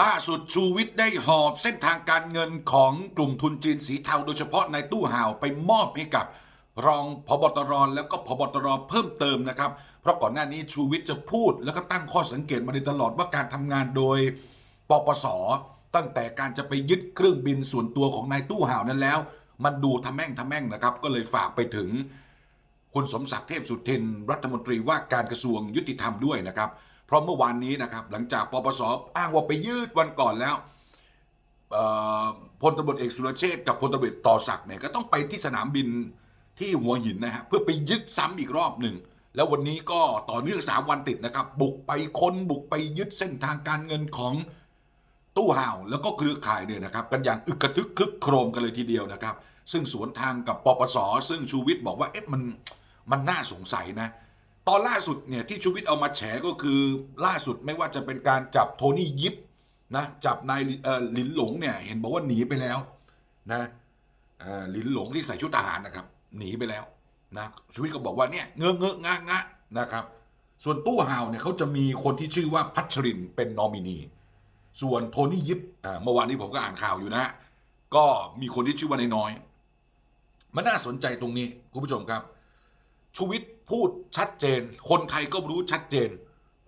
ล่าสุดชูวิทย์ได้หอบเส้นทางการเงินของกลุ่มทุนจีนสีเทาโดยเฉพาะในตู้ห่าวไปมอบให้กับ รองพบตรแล้วก็พบตรเพิ่มเติมนะครับ เพราะก่อนหน้านี้ชูวิทย์จะพูดแล้วก็ตั้งข้อสังเกตมาโดยตลอดว่าการทำงานโดยปปส ตั้งแต่การจะไปยึดเครื่องบินส่วนตัวของนายตู้ห่าวนั้นแล้ว มันดูทำแม่งทำแม่งนะครับ ก็เลยฝากไปถึงคุณสมศักดิ์เทพสุทินรัฐมนตรีว่าการกระทรวงยุติธรรมด้วยนะครับเราะเมื่อวานนี้นะครับหลังจากปปสอ้างว่าไปยืดวันก่อนแล้วพลตำรวจเอกสุรเชษกับพลตำรวจต่อศักดิ์เนี่ยก็ต้องไปที่สนามบินที่หัวหินนะฮะเพื่อไปยึดซ้ำอีกรอบหนึ่งแล้ววันนี้ก็ต่อเนื่องสามวันติดนะครับ บุกไปค้นบุกไปยึดเส้นทางการเงินของตู้ห่าวแล้วก็เครือข่ายเนี่ยนะครับ กันอย่างอึกกระทึกคลึกโครมกันเลยทีเดียวนะครับ ซึ่งสวนทางกับปปส ซึ่งชูวิทย์บอกว่าเอ๊ะมันมันน่าสงสัยนะ ตอนล่าสุดเนี่ยที่ชูวิทย์เอามาแฉก็คือล่าสุดไม่ว่าจะเป็นการจับโทนี่ยิปนะจับนายหลินหลงเนี่ยเห็นบอกว่าหนีไปแล้วนะหลินหลงที่ใส่ชุดทหารนะครับ หนีไปแล้วนะชูวิทย์ก็บอกว่าเนี่ยเงอะเงอะงะงะนะครับส่วนตู้ห่าวเนี่ยเขาจะมีคนที่ชื่อว่าพัชรินเป็นนอมินี ส่วนโทนี่ยิปเมื่อวานนี้ผมก็อ่านข่าวอยู่นะฮะก็มีคนที่ชื่อว่านายน้อย มันน่าสนใจตรงนี้คุณผู้ชมครับชูวิทย์ พูดชัดเจน คนไทยก็รู้ชัดเจน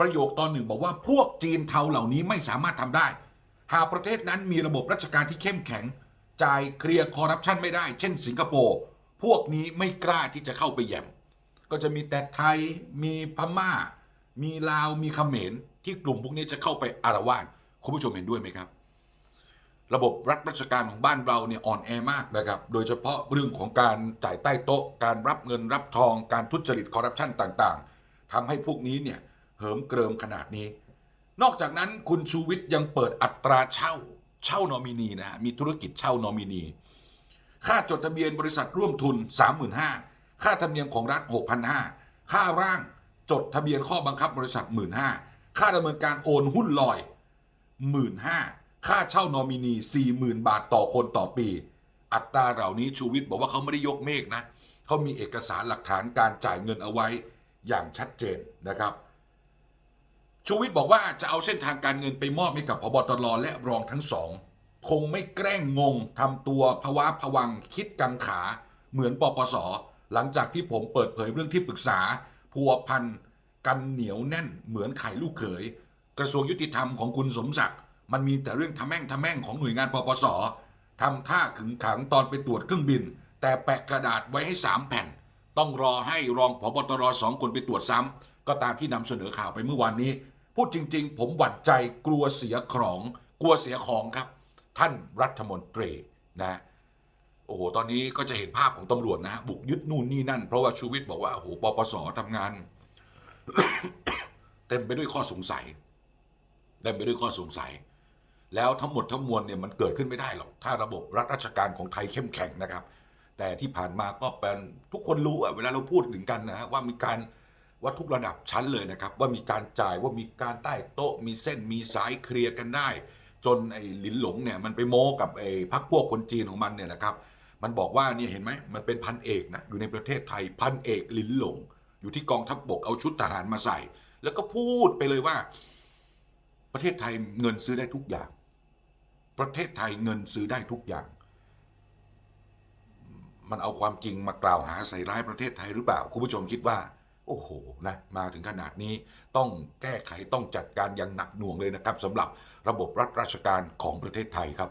ประโยคตอนหนึ่งบอกว่าพวกจีนเทาเหล่านี้ไม่สามารถทำได้ หากประเทศนั้นมีระบบราชการที่เข้มแข็ง จ่ายเคลียร์คอร์รัปชันไม่ได้ เช่น สิงคโปร์พวกนี้ไม่กล้าที่จะเข้าไปแย่มก็จะมีแต่ไทยมีพม่า มีลาวมีเขมรที่กลุ่มพวกนี้จะเข้าไปอารวาสคุณผู้ชมเห็นด้วยไหมครับ ระบบรัฐราชการของบ้านเราเนี่ยอ่อนแอมากนะครับ โดยเฉพาะเรื่องของการจ่ายใต้โต๊ะ การรับเงินรับทอง การทุจริตคอร์รัปชันต่างๆทำให้พวกนี้เนี่ยเหิมเกริมขนาดนี้ นอกจากนั้นคุณชูวิทย์ยังเปิดอัตราเช่า เช่านอมินีนะฮะมีธุรกิจเช่านอมินี ค่าจดทะเบียนบริษัทร่วมทุน 35,000ค่าธรรมเนียมของรัฐ6,500ค่าร่างจดทะเบียนข้อบังคับบริษัท 15,000ค่าดำเนินการโอนหุ้นลอย 15,000 ค่าเช่านอมินี 40,000 บาทต่อคนต่อปี อัตราเหล่านี้ชูวิทย์บอกว่าเขาไม่ได้ยกเมฆนะเขามีเอกสารหลักฐานการจ่ายเงินเอาไว้อย่างชัดเจนนะครับ ชูวิทย์บอกว่าจะเอาเส้นทางการเงินไปมอบให้กับพบตรและรองทั้งสอง คงไม่แกล้งงงทำตัวภาวะผวังคิดกังขา เหมือนปปส หลังจากที่ผมเปิดเผยเรื่องที่ปรึกษาพัวพันกันเหนียวแน่นเหมือนไข่ลูกเขย กระทรวงยุติธรรมของคุณสมศักดิ์ มันมีแต่เรื่องทำแม่งทำแม่งของหน่วยงานปปสทำท่าขึงขังตอนไปตรวจเครื่องบิน แต่แปะกระดาษไว้ให้สามแผ่น ต้องรอให้รองพบตรสองคนไปตรวจซ้ำก็ตามที่นำเสนอข่าวไปเมื่อวานนี้ พูดจริง ๆ ผมหวั่นใจกลัวเสียของกลัวเสียของครับ ท่านรัฐมนตรีนะโอ้โห ตอนนี้ก็จะเห็นภาพของตำรวจนะฮะ บุกยึดนู่นนี่นั่น เพราะว่าชูวิทย์บอกว่า โอ้โห ปปสทำงาน เต็มไปด้วยข้อสงสัย เต็มไปด้วยข้อสงสัย แล้วทั้งหมดทั้งมวลเนี่ยมันเกิดขึ้นไม่ได้หรอก ถ้าระบบรัฐราชการของไทยเข้มแข็งนะครับ แต่ที่ผ่านมาก็เป็นทุกคนรู้อะเวลาเราพูดถึงกันนะฮะว่ามีการว่าทุกระดับชั้นเลยนะครับ ว่ามีการจ่ายว่ามีการใต้โต๊ะ มีเส้นมีสายเคลียร์กันได้ จนไอ้หลินหลงเนี่ยมันไปโม้กับไอ้พักพวกคนจีนของมันเนี่ยนะครับ มันบอกว่าเนี่ยเห็นไหมมันเป็นพันเอกนะอยู่ในประเทศไทยพันเอกหลินหลง อยู่ที่กองทัพบกเอาชุดทหารมาใส่ แล้วก็พูดไปเลยว่า ประเทศไทยเงินซื้อได้ทุกอย่าง ประเทศไทยเงินซื้อได้ทุกอย่าง มันเอาความจริงมากล่าวหาใส่ร้ายประเทศไทยหรือเปล่า คุณผู้ชมคิดว่า โอ้โหนะมาถึงขนาดนี้ต้องแก้ไขต้องจัดการอย่างหนักหน่วงเลยนะครับสำหรับระบบรัฐราชการของประเทศไทยครับ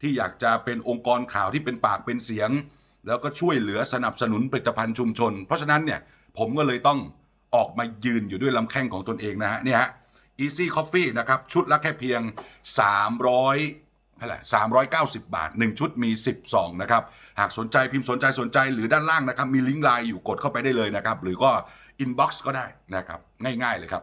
ที่อยากจะเป็นองค์กรข่าวที่เป็นปากเป็นเสียง แล้วก็ช่วยเหลือสนับสนุนผลิตภัณฑ์ชุมชน เพราะฉะนั้นเนี่ยผมก็เลยต้องออกมายืนอยู่ด้วยลำแข้งของตนเองนะฮะเนี่ยฮะ Easy Coffee นะครับ ชุดละแค่เพียง 300เท่าไหร่390 บาท 1 ชุดมี 10ซองนะครับ หากสนใจพิมพ์สนใจสนใจหรือด้านล่างนะครับ มีลิงก์ไลน์อยู่กดเข้าไปได้เลยนะครับ หรือก็ inbox ก็ได้นะครับ ง่ายๆเลยครับ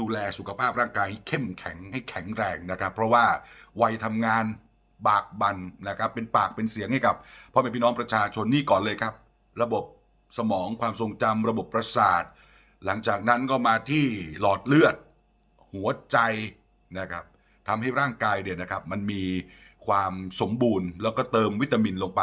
ดูแลสุขภาพร่างกายให้เข้มแข็งให้แข็งแรงนะครับ เพราะว่าวัยทำงานบากบันนะครับเป็นปากเป็นเสียงให้กับพ่อแม่พี่น้องประชาชนนี่ก่อนเลยครับ ระบบสมองความทรงจำระบบประสาท หลังจากนั้นก็มาที่หลอดเลือด หัวใจนะครับทำให้ร่างกายเนี่ยนะครับมันมีความสมบูรณ์แล้วก็เติมวิตามินลงไป